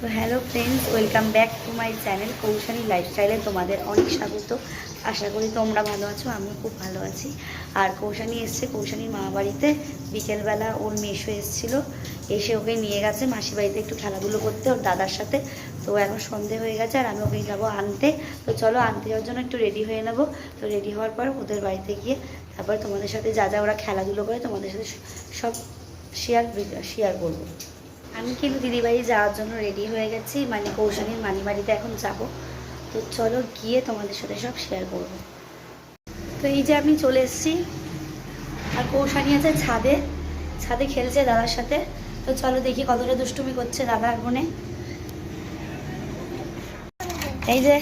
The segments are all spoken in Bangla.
তো hello friends welcome back to my channel Koushani লাইফস্টাইলে তোমাদের অনেক স্বাগত। আশা করি তোমরা ভালো আছো, আমিও খুব ভালো আছি। আর কৌশানী এসছে, কৌশানীর মা বাড়িতে। বিকেলবেলা ওর মেশো এসছিল, এসে ওকে নিয়ে গেছে। মাসি বাড়িতে একটু খেলাধুলো করতে, ওর দাদার সাথে। তো এখন সন্ধে হয়ে গেছে, আর আমি ওকে যাব আনতে। তো চলো আনতে যাওয়ার জন্য একটু রেডি হয়ে নেব। তো রেডি হওয়ার পর ওদের বাড়িতে গিয়ে তারপর তোমাদের সাথে যা যা ওরা খেলাধুলো করে তোমাদের সাথে সব শেয়ার শেয়ার করব। আমি কিন্তু দিদিবাড়ি যাওয়ার জন্য রেডি হয়ে গেছি। মানে কৌশানীর মানি বাড়িতে এখন যাব। তো চলো গিয়ে তোমাদের সাথে সব শেয়ার করব। তো এই যে আমি চলে এসেছি। আর কৌশানি আছে ছাদে। ছাদে খেলছে দাদার সাথে। তো চলো দেখি কতটা দুষ্টুমি করছে দাদা বোনে। এই যে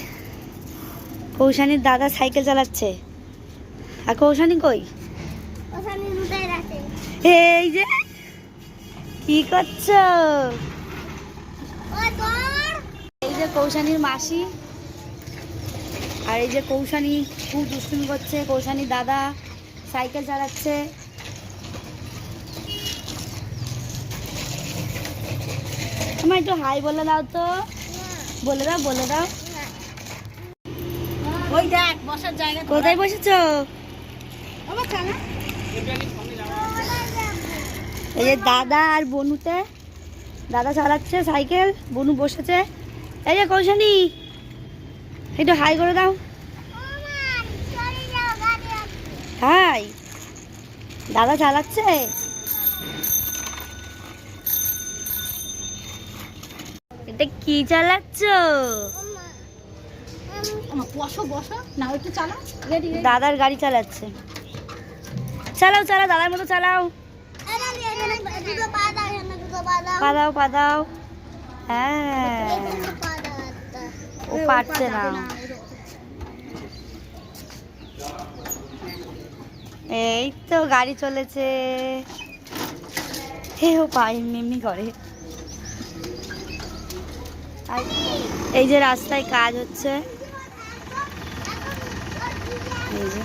কৌশানির দাদা সাইকেল চালাচ্ছে। আর কৌশানি কই? এই যে কি করছ? এই যে কৌশানির মাসি আর এই যে কৌশানি খুব দুষ্টুমি করছে। কৌশানীর দাদা সাইকেল চালাচ্ছে। তোমার একটু হাই বলে দাও তো। বলে দাও বলে দাও। ওই দেখ বসার জায়গা কোথায় বসেছো? আমার এই যে দাদা আর বনুতে দাদা চালাচ্ছে সাইকেল বনু বসেছে। এই যে কৌশানী একটু হাই করে দাও। হাই দাদা চালাচ্ছে? এটা কি চালাচ্ছ? দাদার গাড়ি চালাচ্ছে। চালাও চালাও দাদার মতো চালাও দুটো পা দাও এখানে দুটো পা দাও পাদাও। পাদাও হ্যাঁ। ও পারছে না। এই তো গাড়ি চলেছে। হে ও পাই মিমি করে এই যে রাস্তায় কাজ হচ্ছে এই যে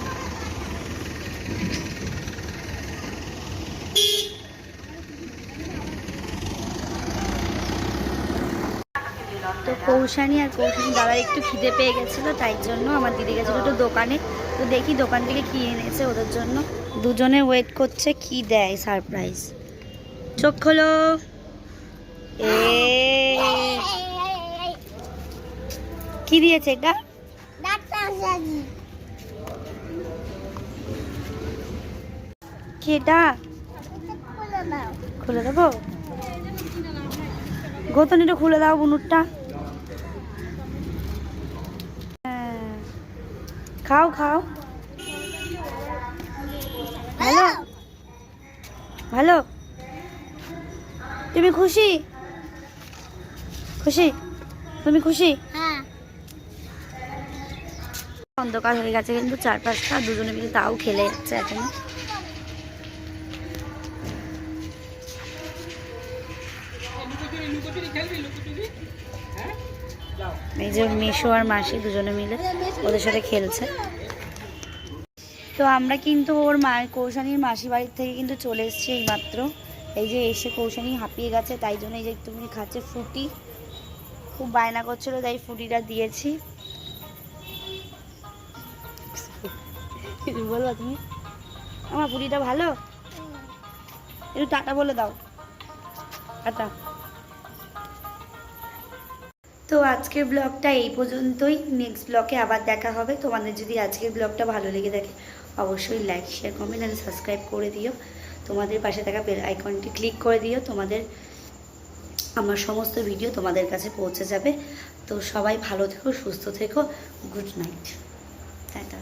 তো কৌশানি আর কৌশানি দাদার একটু খিদে পেয়ে গেছিল, তাই জন্য আমার দিদি গেছিল একটু দোকানে। তো দেখি দোকান থেকে কী এনেছে ওদের জন্য। দুজনে ওয়েট করছে, কি দেয় সারপ্রাইজ চোখ খোলো। এ কি দিয়েছে এটা? ডাক্তার সাজি কি এটা খুলে দাও খুলে দেবো গোতনিটা খুলে দাও, বুনুরটা হ্যাঁ। খাও খাও। ভালো? ভালো? তুমি খুশি? খুশি? তুমি খুশি? হ্যাঁ। অন্ধকার হয়ে গেছে কিন্তু চার পাঁচটা দুজনে মিলে তাও খেলে যাচ্ছে এখনও। এই যে মেশো আর মাসি দুজনে মিলে ওদের সাথে খেলছে। তো আমরা কিন্তু ওর মা, কৌশানির মাসি বাড়ির থেকে কিন্তু চলে এসেছি এই মাত্র এই যে এসে কৌশানি হাঁপিয়ে গেছে, তাই জন্য এই যে একটুখানি খাচ্ছে ফুটি। খুব বায়না করছিল, তাই ফুটিটা দিয়েছি। বলবা তুমি। আমার পুরিটা ভালো? একটু টাটা বলে দাও। টাটা। তো আজকের ব্লগটা এই পর্যন্তই। নেক্সট ব্লগে আবার দেখা হবে। তোমাদের যদি আজকের ব্লগটা ভালো লেগে থাকে, অবশ্যই like share comment and subscribe করে দিও। তোমাদের পাশে থাকা বেল আইকনটি ক্লিক করে দিও। তোমাদের, আমার সমস্ত ভিডিও তোমাদের কাছে পৌঁছে যাবে। তো সবাই ভালো থেকো, সুস্থ থেকো। Good night tata